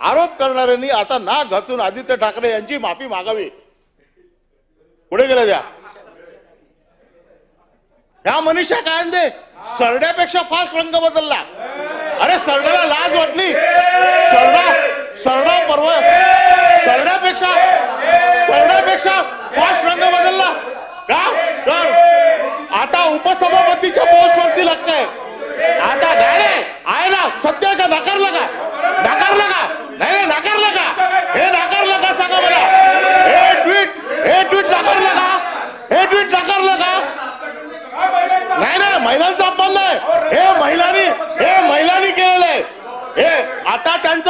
आरोप करणाऱ्यांनी आता ना घासून आदित्य ठाकरे यांची माफी मागावी. पुढे गेल्या द्या. ह्या मनीषा कायंदे सरड्यापेक्षा फास्ट रंग बदलला. अरे सरड्याला लाज वाटली. सरडा सरडा परवा सरड्यापेक्षा सरड्यापेक्षा फास्ट रंग बदलला. का? तर आता उपसभापतीच्या पोस्टवरती लक्ष आहे. आता आहे ना सत्य का नाकारलं का नाकारलं का नाही नाही नाकारलं का हे नाकारलं का सांगा मला हे ट्विट हे ट्विट नाकारलं का हे ट्विट नाकारलं का नाही नाही महिलांचा अपमान नाही हे महिलांनी हे महिलांनी केलेलं आहे हे आता त्यांचं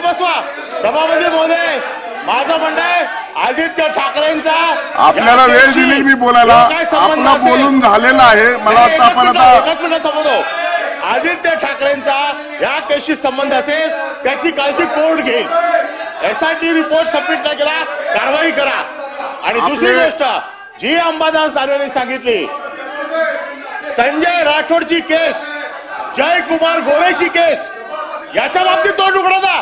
बसवा. सभापती महोदय माझं म्हणणं आहे आदित्य ठाकरेंचा आपल्याला वेळ दिली मी बोलायला. आपला बोलून झालेला आहे. मला एकच आपण आता संबंध आदित्य ठाकरेंचा या केसशी संबंध असेल त्याची काळजी कोर्ट घेईल? एसआयटी रिपोर्ट सबमिट नाही केला कारवाई करा. आणि दुसरी गोष्ट जी अंबादास दानवेने सांगितली संजय राठोडची केस जयकुमार गोरेची केस याच्या बाबतीत तोंड उघडत ना.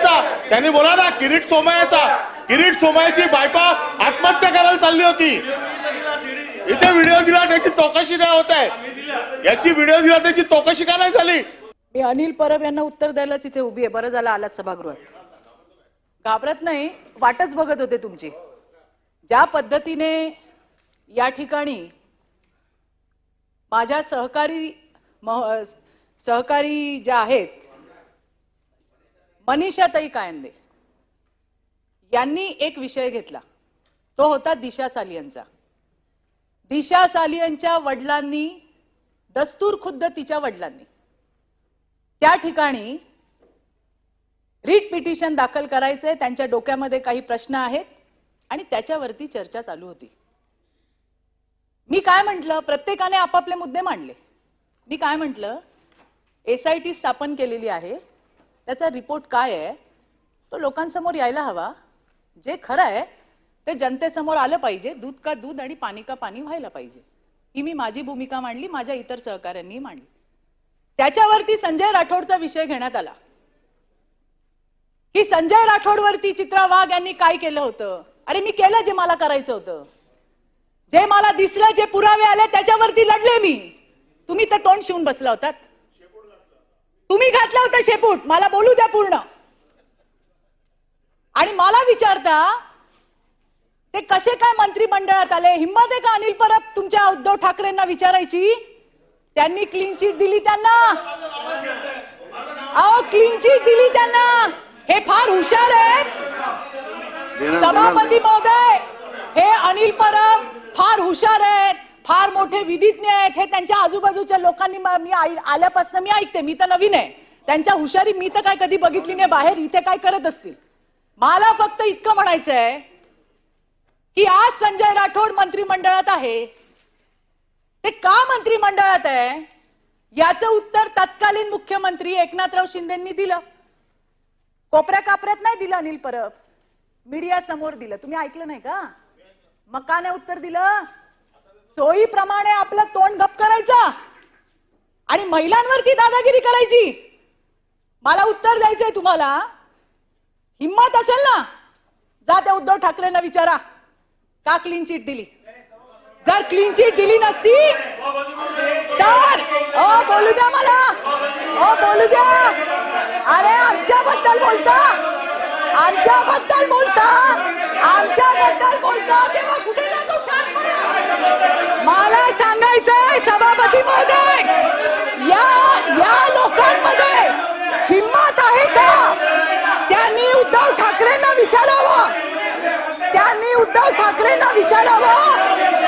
त्यांनी बोला ना किरीट सोमयाचा किरीट सोमयाची बायको आत्महत्या करायला चालली होती. इथे व्हिडिओ दिला त्याची चौकशी नाही होत आहे. याची व्हिडिओ दिला त्याची चौकशी का नाही झाली? मी अनिल परब यांना उत्तर द्यायलाच इथे उभी आहे. बरं झालं आलात सभागृहात. घाबरत नाही वाटच बघत होते तुमची. ज्या पद्धतीने या ठिकाणी माझ्या सहकारी मह- सहकारी ज्या आहेत मनीषाताई कायंदे यांनी एक विषय घेतला. तो होता दिशा सालियनचा दिशा सालियनच्या वडिलांनी दस्तूर खुद्द तिच्या वडिलांनी. त्या ठिकाणी रीट पिटिशन दाखल करायचंय त्यांच्या डोक्यामध्ये काही प्रश्न आहेत आणि त्याच्यावरती चर्चा चालू होती. मी काय म्हटलं? प्रत्येकाने आपापले मुद्दे मांडले. मी काय म्हटलं? एस आय टी स्थापन केलेली आहे. त्याचा रिपोर्ट काय आहे? तो लोकांसमोर यायला हवा. जे खरं आहे ते जनतेसमोर आलं पाहिजे. दूध का दूध आणि पाणी का पाणी व्हायला पाहिजे. ही मी माझी भूमिका मांडली माझ्या इतर सहकाऱ्यांनी मांडली. त्याच्यावरती संजय राठोडचा विषय घेण्यात आला. की संजय राठोडवरती चित्रा वाघ यांनी काय केलं होतं? अरे मी केलं जे मला करायचं होतं. जे मला दिसलं जे पुरावे आले त्याच्यावरती लढले मी. तुम्ही ते तोंड शिवून बसला होतात. तुम्ही घातला होता शेपूट. मला बोलू द्या पूर्ण. आणि मला विचारता ते कसे काय मंत्रिमंडळात आले? हिंमत आहे का अनिल परब तुमच्या उद्धव ठाकरेंना विचारायची? त्यांनी क्लीन चिट दिली त्यांना. अहो क्लीन चिट दिली त्यांना. हे फार हुशार आहेत. सभापती महोदय हे अनिल परब फार हुशार आहेत. फार मोठे विधिज्ञ आहेत हे त्यांच्या आजूबाजूच्या लोकांनी मी आल्यापासून मी ऐकते. मी तर नवीन आहे. त्यांच्या हुशारी मी तर काय कधी बघितली नाही. बाहेर इथे काय करत असतील? मला फक्त इतकं म्हणायचं आहे की आज संजय राठोड मंत्रिमंडळात आहे. ते का मंत्रिमंडळात आहे? याचं उत्तर तत्कालीन मुख्यमंत्री एकनाथराव शिंदेंनी दिलं. कोपऱ्या कापऱ्यात नाही दिलं अनिल परब. मीडिया समोर दिलं. तुम्ही ऐकलं नाही का? मग का नाही उत्तर दिलं. सोयीप्रमाणे आपलं तोंड गप करायचं. आणि महिलांवरती दादागिरी करायची. मला उत्तर द्यायचंय तुम्हाला. हिंमत असेल ना? जा त्या उद्धव ठाकरेंना विचारा. का क्लीन चिट दिली? जर क्लीन चिट दिली नसती तर ओ बोलू द्या मला. ओ बोलू द्या. अरे आमच्याबद्दल बोलता. आमच्याबद्दल बोलता. आमच्याबद्दल बोलता. तेव्हा कुठे जातो? शांत मला सांगायचंय सभापती महोदय या या लोकांमध्ये हिंमत आहे का? त्यांनी उद्धव ठाकरेंना विचारावं. त्यांनी उद्धव ठाकरेंना विचारावं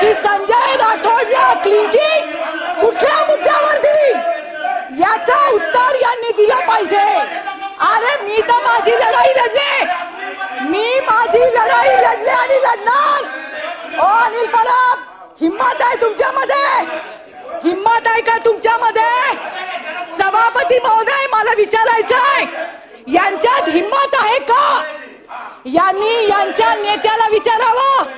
की संजय राठोड या चिट कुठल्या मुद्द्यावर दिली याच उत्तर यांनी दिलं पाहिजे. अरे मी तर माझी लढाई लढले. मी माझी लढाई लढले आणि लढणार. ओ अनिल परब! हिम्मत आहे तुमच्यामध्ये. हिम्मत आहे का तुमच्यामध्ये? सभापती महोदय मला विचारायचंय यांच्यात हिम्मत आहे का? यांनी यांच्या नेत्याला विचारावं.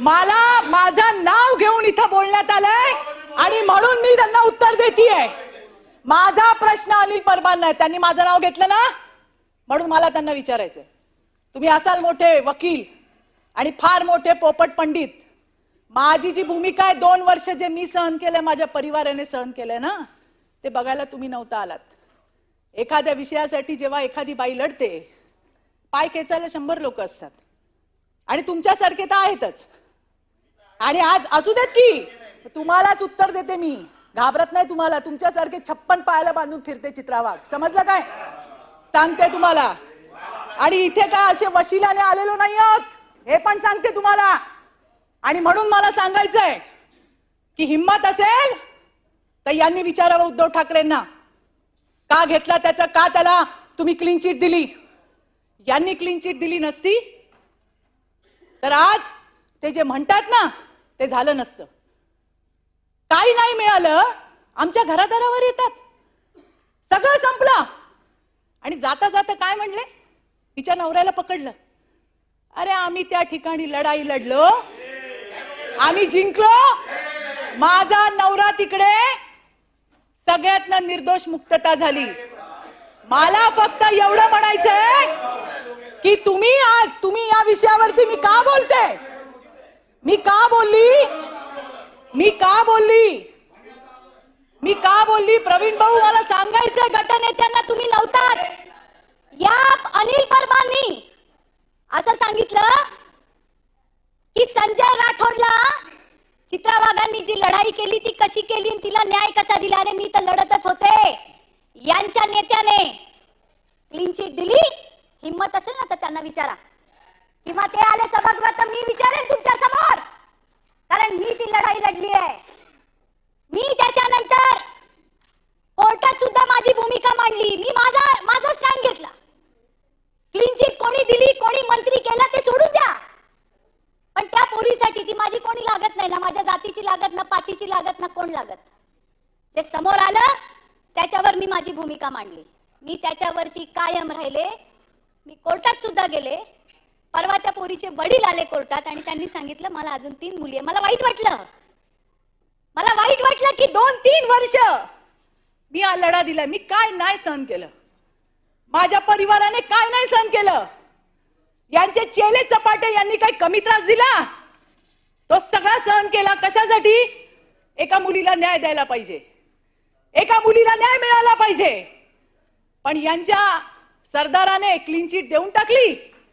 मला माझं नाव घेऊन इथं बोलण्यात आलंय आणि म्हणून मी त्यांना उत्तर देतीये. माझा प्रश्न अनिल परबांना आहे. त्यांनी माझं नाव घेतलं ना? म्हणून मला त्यांना विचारायचंय. तुम्ही असाल मोठे वकील आणि फार मोठे पोपट पंडित. माझी जी भूमिका आहे दोन वर्ष जे मी सहन केलंय माझ्या परिवाराने सहन केलंय ना ते बघायला तुम्ही नव्हता आलात. एखाद्या विषयासाठी जेव्हा एखादी बाई लढते पाय खेचायला शंभर लोक असतात. आणि तुमच्यासारखे तर आहेतच. आणि आज असू देत की तुम्हालाच उत्तर देते मी. घाबरत नाही तुम्हाला तुमच्यासारखे छप्पन पायाला बांधून फिरते चित्रावाग समजलं काय? सांगते तुम्हाला. आणि इथे काय असे वशिलाने आलेलो नाही आहोत हे पण सांगते तुम्हाला. आणि म्हणून मला सांगायचंय की हिंमत असेल तर यांनी विचारावं उद्धव ठाकरेंना. का घेतला त्याचं? का त्याला तुम्ही क्लीन चिट दिली? यांनी क्लीन चिट दिली नसती तर आज ते जे म्हणतात ना ते झालं नसतं. काही नाही मिळालं आमच्या घरादारावर येतात. सगळं संपलं. आणि जाता जाता काय म्हणले? तिच्या नवऱ्याला पकडलं. अरे आम्ही त्या ठिकाणी लढाई लढलो. आम्ही जिंकलो. माझा नवरा तिकडे. सगळ्यातनं निर्दोष मुक्तता झाली. मला फक्त एवढं म्हणायचंय की तुम्ही आज तुम्ही या विषयावरती मी का बोलते? मी का बोलली? मी का बोलली? मी का बोलली? प्रवीण भाऊ मला सांगायचंय गटनेत्यांना तुम्ही नव्हतात. या अनिल परमांनी असं सांगितलं की संजय राठोडला चित्रा वाघांनी जी लढाई केली ती कशी केली आणि तिला न्याय कसा दिला? रे मी तर लढतच होते. यांच्या नेत्याने क्लीन चीट दिली. हिम्मत असेल ना तर त्यांना विचारा. किंवा ते आले सभागृहात मी विचारेन तुमच्यासमोर. कारण मी ती लढाई लढली आहे. मी त्याच्यानंतर कोर्टात सुद्धा माझी भूमिका मांडली. मी माझा माझा स्टँड घेतला. क्लीन चीट कोणी दिली कोणी मंत्री केलं ते सोडून द्या पण त्या पोरीसाठी ती माझी कोणी लागत नाही ना माझ्या जातीची लागत ना पातीची लागत ना कोण लागत. जे समोर आलं त्याच्यावर मी माझी भूमिका मांडली. मी त्याच्यावरती कायम राहिले. मी कोर्टात सुद्धा गेले. परवा त्या पोरीचे वडील आले कोर्टात आणि त्यांनी सांगितलं मला अजून तीन मुली आहे मला वाईट वाटलं. मला वाईट वाटलं की दोन तीन वर्ष मी हा लढा दिला. मी काय नाही सहन केलं. माझ्या परिवाराने काय नाही सहन केलं. यांचे चेले चपाटे यांनी काही कमी त्रास दिला? तो सगळा सहन केला कशासाठी? एका मुलीला न्याय द्यायला पाहिजे. एका मुलीला न्याय मिळाला पाहिजे. पण यांच्या सरदाराने क्लीन चिट देऊन टाकली.